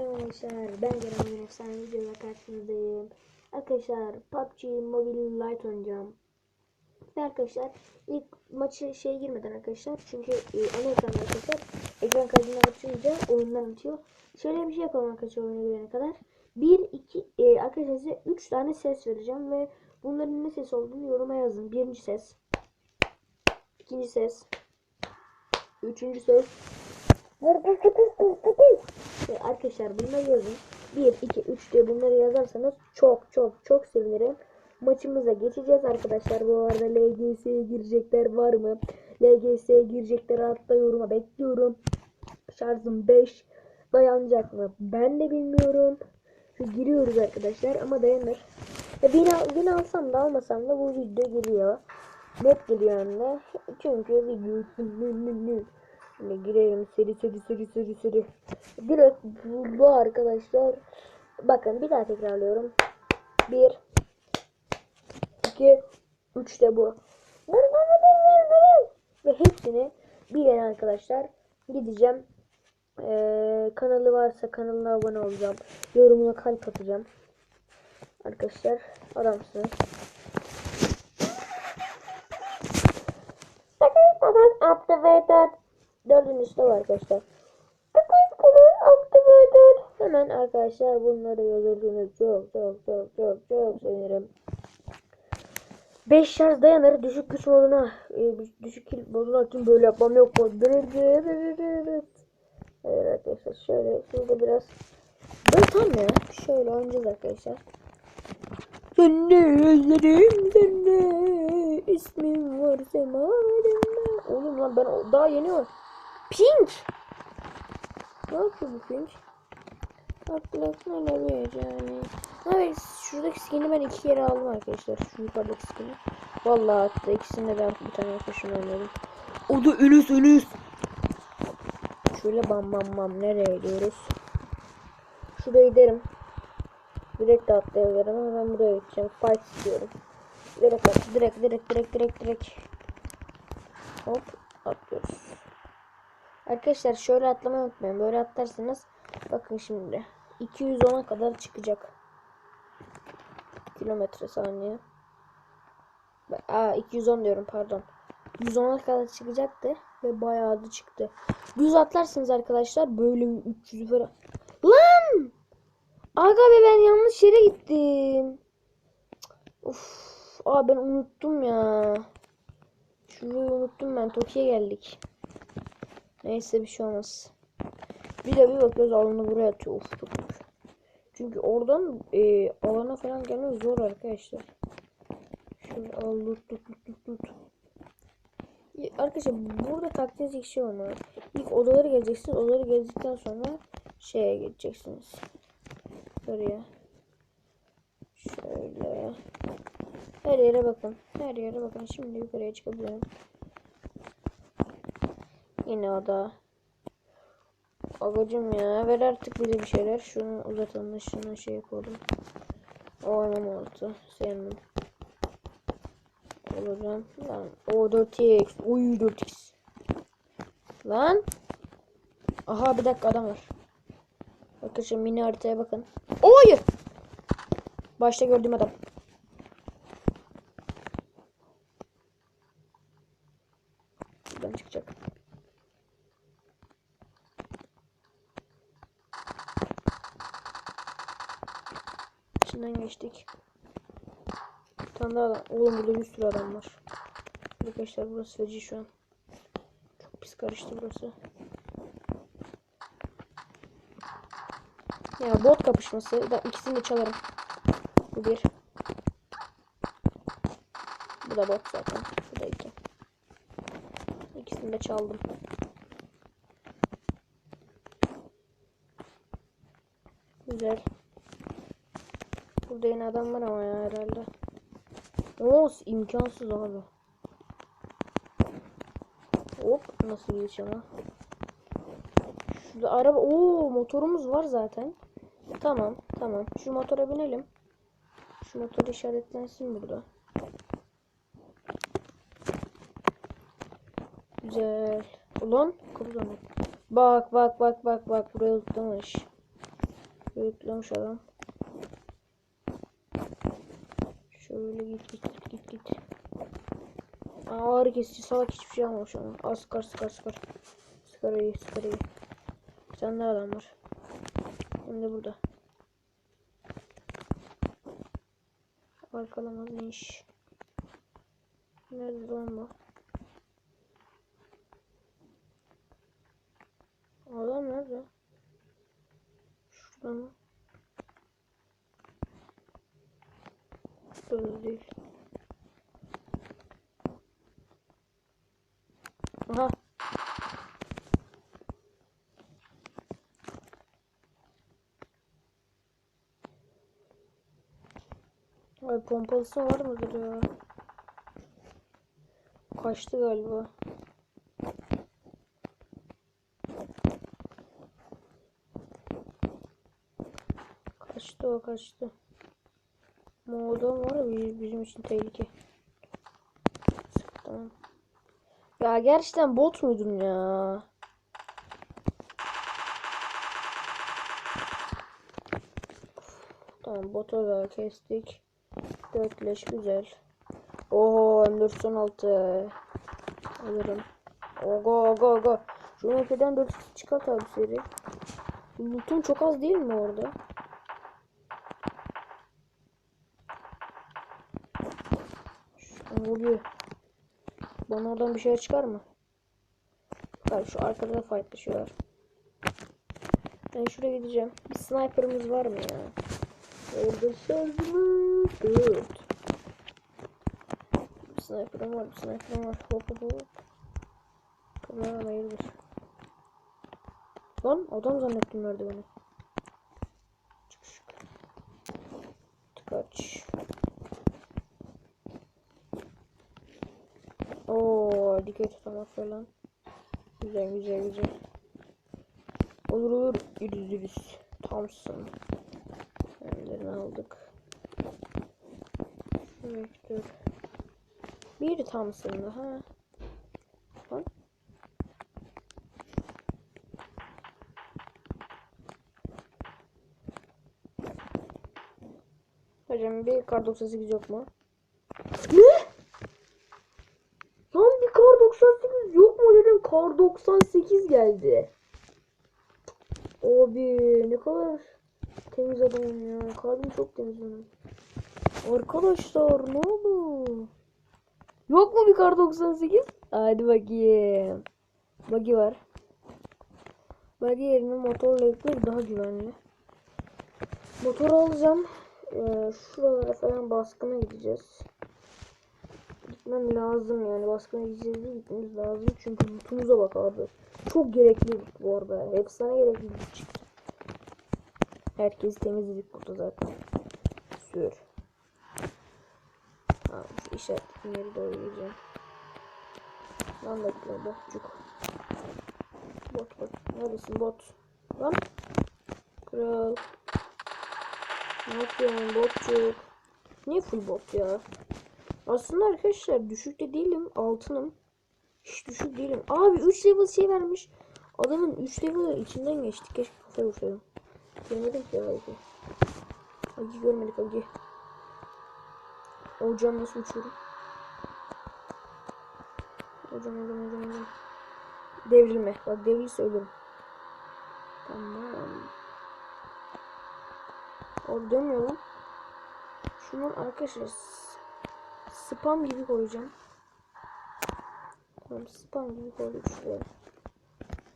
Selam arkadaşlar. Ben Kerem Efsane videoda karşınızdayım. Arkadaşlar PUBG Mobile Lite oynayacağım. Ve arkadaşlar ilk maçı şeye girmeden arkadaşlar çünkü e, ana ekranda arkadaşlar ekran kaydını açınca oyundan atıyor. Şöyle bir şey yapalım arkadaşlar oyuna girene kadar. 1 2 e, arkadaşlar size 3 tane ses vereceğim ve bunların ne ses olduğunu yoruma yazın. Birinci ses. ikinci ses. Üçüncü ses. Ve arkadaşlar bunları yazın. 1, 2, 3 diye bunları yazarsanız çok çok çok sevinirim. Maçımıza geçeceğiz arkadaşlar. Bu arada LGS'ye girecekler var mı? LGS'ye girecekler altta yoruma bekliyorum. Şarjım 5. Dayanacak mı? Ben de bilmiyorum. Giriyoruz arkadaşlar ama dayanır. E, beni, al- beni alsam da almasam da bu video giriyor. Net geliyor de. Çünkü video Şimdi girelim seri seri seri seri seri. Direkt bu arkadaşlar. Bakın bir daha tekrarlıyorum. 1 2 3 de bu. Ve hepsini bilen arkadaşlar gideceğim. Ee, kanalı varsa kanalına abone olacağım. Yorumuna kalp atacağım. Arkadaşlar adamsınız. Activated. Dördüncüsü de var arkadaşlar. Activated. Hemen arkadaşlar bunları yazıldığınız çok çok çok çok çok sevinirim. 5 şarj dayanır. Düşük güç moduna e, düşük kill moduna kim böyle yapmam yok? Evet arkadaşlar şöyle şurada biraz böyle tam ya. Şöyle oynayacağız arkadaşlar. Sen de özlerim sen de ismin var semalarımda. Oğlum lan ben daha yeni o. Pink. Ne yapıyor bu Pink? Ne vereceğini. Evet şuradaki skin'i ben iki kere aldım arkadaşlar. Şu yukarıdaki skin'i. Vallahi hatta ikisinde ben bir tane arkadaşımla oynadım. O da Enes Enes. Şöyle bam bam bam nereye gidiyoruz? Şuraya giderim. Direkt de atlayabilirim ama ben buraya gideceğim. Fight istiyorum. Direkt at, direkt direkt direkt direkt direkt. Hop atlıyoruz. Arkadaşlar şöyle atlamayı unutmayın. Böyle atlarsanız bakın şimdi 210'a kadar çıkacak. Kilometre saniye. Aa 210 diyorum pardon. 110'a kadar çıkacaktı ve bayağı da çıktı. Düz atlarsınız arkadaşlar böyle 300 falan. Lan! Aga be ben yanlış yere gittim. Uf, aa ben unuttum ya. Şurayı unuttum ben. Tokyo'ya geldik. Neyse bir şey olmaz. Bir de bir bakıyoruz alanı buraya atıyor. Çok zor. Çünkü oradan e, alana falan gelmek zor arkadaşlar. Şöyle al tut tut tut tut Arkadaşlar burada taktiğiniz iki şey olmalı. İlk odaları gezeceksiniz. Odaları gezdikten sonra şeye geçeceksiniz. Buraya. Şöyle. Her yere bakın. Her yere bakın. Şimdi yukarıya çıkabilirim. Yine oda. Babacım ya ver artık bize bir şeyler. Şunu uzatalım da şuna şey yapalım. Oynam oldu. Sevmem. Olacağım. Lan. O 4x. Uy 4x. Lan. Aha bir dakika adam var. Arkadaşlar mini haritaya bakın. Oy! Başta gördüğüm adam. Buradan çıkacak. İçinden geçtik. Bir tane daha. Oğlum burada bir sürü adam var. Arkadaşlar burası feci şu an. Çok pis karıştı burası. Ya bot kapışması. Ben ikisini de çalarım. Bu bir. Bu da bot zaten. Bu da iki. İkisini de çaldım. Güzel. Burada yine adam var ama ya herhalde. Oo imkansız abi. Hop nasıl geçiyor ama. Şurada araba. Oo motorumuz var zaten. Tamam tamam. Şu motora binelim. Şu motor işaretlensin burada. Güzel. Ulan kapı dönüyor. Bak bak bak bak bak buraya tutmamış. Beklemiş adam. Şöyle git git git git. Aa, ağrı kesici salak hiçbir şey almamış ama. Az sıkar sıkar sıkar. Sıkar iyi sıkar iyi. Bir tane daha adam var. Hem de burada. Arkalamaz iş. Nerede lan bu? Adam nerede? Şurada mı? Şurada değil. Aha. Ay pompalısı var mıdır ya? Kaçtı galiba. Kaçtı o kaçtı. Moğol'dan var bizim için tehlike. Sık, Tamam. Ya gerçekten bot muydun ya? Tamam botu da kestik. Dörtleş güzel. Oho M416 alırım. Ogo ogo ogo. Şu MF'den 4 çıkart abi seri. Loot'um çok az değil mi orada? Ne oluyor? Bana oradan bir şey çıkar mı? Bak şu arkada fightlaşıyorlar. Ben şuraya gideceğim. Bir sniper'ımız var mı ya? Orada şarjımız dört. Bir sniper'ım var, bir sniper'ım var. Hop hop hop. Kıvran hayırdır. Lan adam zannettim merdiveni. Çık çık. Tıkaç. Oo, dikey tutamak falan. Güzel güzel güzel. Olur olur. Yürüz yürüz. Thompson. Kendilerini aldık. Vektör. Bir Thompson'da ha. Lan. Hocam bir kar 98 yok mu? Ne? Lan bir kar 98 yok mu dedim. Kar 98 geldi. Abi ne kadar temiz adamım ya. Kalbim çok temiz benim. Arkadaşlar ne oldu? Yok mu bir kar 98? Hadi bakayım. Buggy var. Buggy yerine motorla yükler daha güvenli. Motor alacağım. Ee, şuralara falan baskına gideceğiz. Gitmem lazım yani. Baskına gideceğiz diye gitmemiz lazım. Çünkü lootumuza bak abi. Çok gerekli bu arada. Efsane gerekli loot çıktı. Herkes temizledik burada zaten. Sür. Ha, şu yeri doğru gideceğim. Lan bekle botçuk. Bot bot. Neredesin bot? Lan. Kral. Ne yapıyorsun botçuk? Niye full bot ya? Aslında arkadaşlar düşükte değilim. Altınım. Hiç düşük değilim. Abi 3 level şey vermiş. Adamın 3 level içinden geçtik. Keşke kafaya vursaydım. Görmedim ki belki. Agi görmedik Agi. Hocam nasıl uçuyorum? Hocam hocam hocam hocam. Devrilme. Bak devrilse ölürüm. Tamam. O dönmüyor lan. Şunun arkadaşlar spam gibi koyacağım. Tamam spam gibi koyduk şuraya.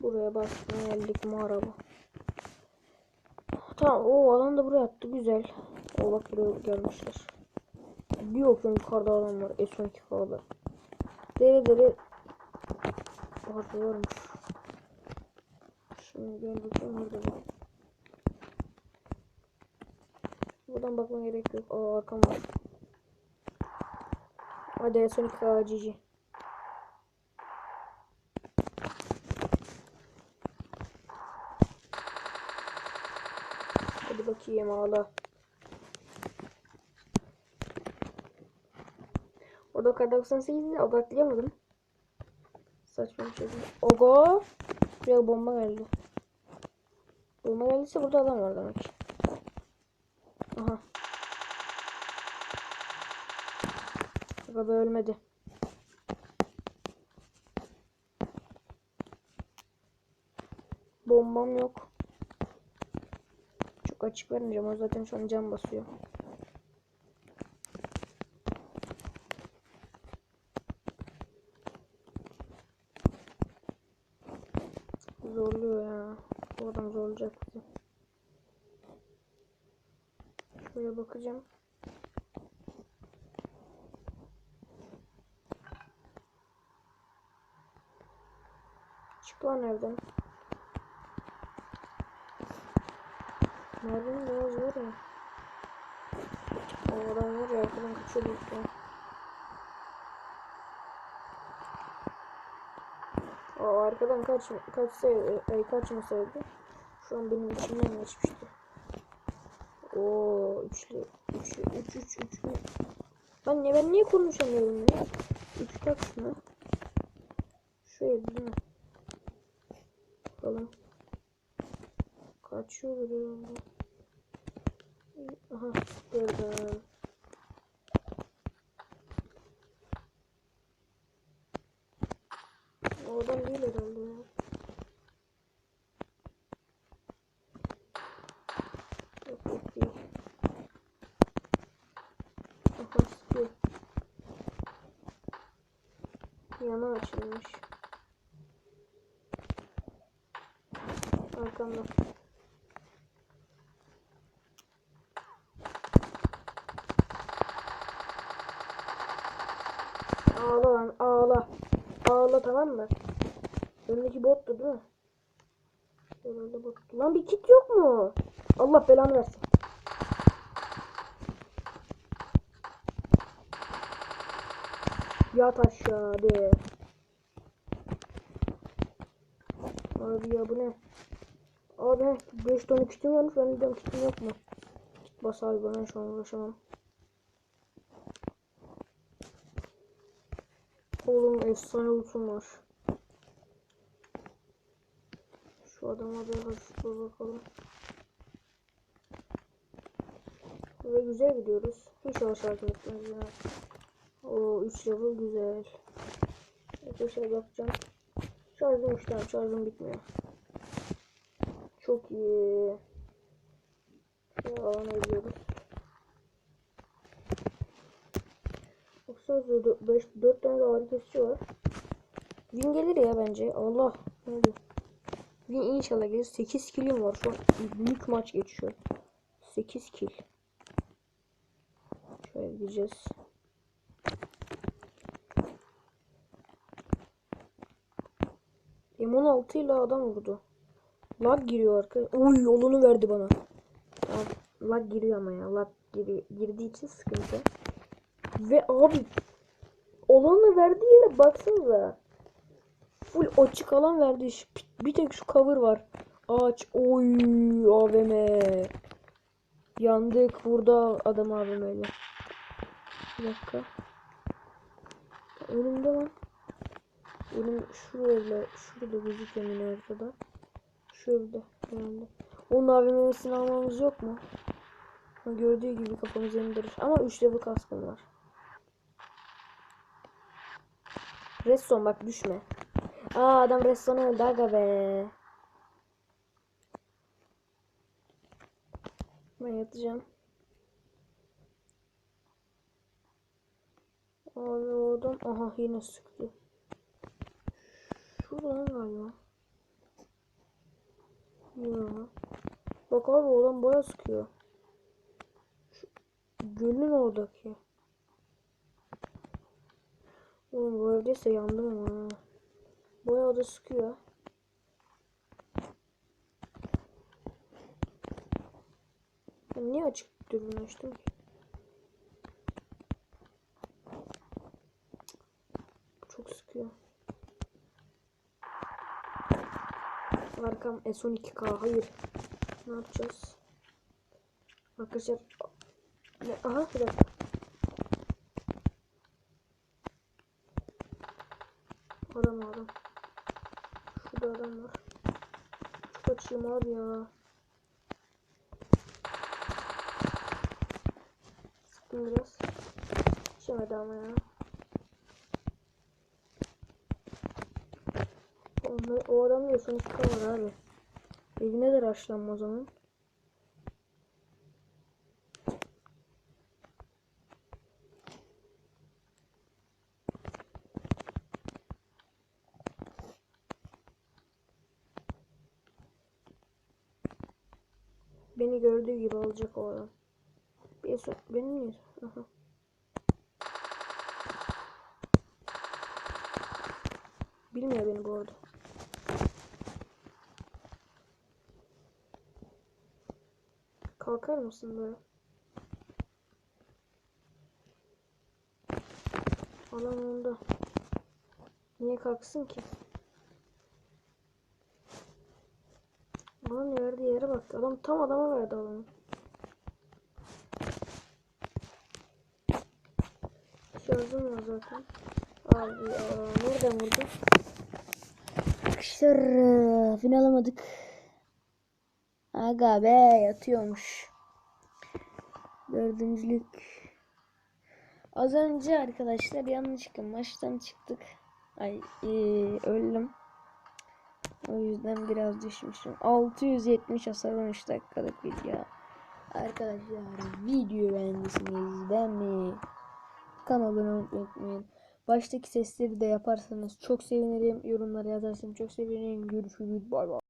Buraya basmaya geldik mi araba. Tamam o adam da buraya attı güzel. O bak buraya gelmişler. Bir bakıyorum yukarıda adam var. S12 kağıdı. Dere dere Orada varmış. Şimdi gel bakalım burada var. Buradan bakma gerek yok. Aa arkam var. Hadi S12 GG. Hadi bakayım ağla. Orada kar 98'i odaklayamadım. Saçma bir şey. Ogo. Buraya bomba geldi. Bomba geldiyse burada adam var demek. Aha. Baba ölmedi. Bombam yok. Çok açık vermeyeceğim. O zaten şu an cam basıyor. Zorluyor ya. Bu adam zorlayacak. Şuraya bakacağım. Çık lan evden. Merve'nin biraz var ya. O adam var ya arkadan kaçıyor büyük ihtimal. O arkadan kaç kaçsaydı, ay kaçmasaydı şu an benim içimden geçmişti. O üçlü, üçlü, üç, üç, üçlü. Ben niye ben niye konuşamıyorum ya? Üç tak mı? Şu ev değil mi? Bakalım. Kaçıyor herhalde. Aha gördüm. O adam değil herhalde ya. Yok yok değil. Aha sıkıyor. Yana açılmış. Arkamda. Ağla lan ağla. Ağla tamam mı? Önündeki bottu değil mi? Herhalde. Lan bir kit yok mu? Allah belanı versin. Yat aşağı hadi. Abi ya bu ne? Abi 5 tane kitim varmış ben de diyorum kitim yok mu? Bas abi ben şu an uğraşamam. Oğlum efsane ultum var. Şu adama bir hafif bakalım. Ve güzel gidiyoruz. Hiç hareket etmemiz lazım. O 3 level güzel. Arkadaşlar bakacağım. Şarjım 3 tane şarjım bitmiyor. Çok iyi. Şöyle alana gidiyoruz. Baksana 5 4 tane de ağrı kesici var. Win gelir ya bence. Allah. Ne oluyor? Win inşallah gelir. 8 killim var. Şu an büyük maç geçiyor. 8 kill. Şöyle gideceğiz. M16 ile adam vurdu. Lag giriyor arka. Uy yolunu verdi bana. Lag giriyor ama ya. Lag giri girdiği için sıkıntı. Ve abi olanı verdiği yere baksanıza. Full açık alan verdi. Şu, bir tek şu cover var. Ağaç. Oy AVM. Yandık burada adam AVM'yle. Bir dakika. Önümde lan. Önüm şurada şurada gözüküyor yine haritada. Şurada herhalde. Onun AVM'sini almamız yok mu? Gördüğü gibi kafamızı indirir. Ama 3 level kaskım var. Redstone bak düşme. Aa adam Redstone öldü aga be. Ben yatacağım. Abi o adam aha yine sıktı. Şuradan galiba. Ya. Bak abi o adam baya sıkıyor. Şu gölün oradaki. Oğlum bu evdeyse yandım ama. Bayağı da sıkıyor. Ben niye açık dürbün açtım ki? Çok sıkıyor. Arkam S12K. Hayır. Ne yapacağız? Arkadaşlar. Aha bir dakika. Adam adam. Şurada adam var. Çok açayım abi ya. içtim biraz. İçemedi ama ya. Onda, o adam diyor sonuç var abi. Evine de raşlanma o zaman. Beni gördüğü gibi olacak o adam. Bir so benim niye? Aha. Bilmiyor beni bu arada. Kalkar mısın böyle? Alan onda. Niye kalksın ki? Adam verdiği yere bak. Adam tam adama verdi alanı. Şarjım var zaten. Abi ya, nereden vurdu? Arkadaşlar eee, final alamadık. Aga be yatıyormuş. Dördüncülük. Az önce arkadaşlar yanlışlıkla maçtan çıktık. Ay eee, öldüm. O yüzden biraz düşmüşüm. 670 hasar 13 dakikalık video. Arkadaşlar video beğendiyseniz beğenmeyi, olmayı unutmayın. Baştaki sesleri de yaparsanız çok sevinirim. Yorumlara yazarsanız çok sevinirim. Görüşürüz. Bay bay.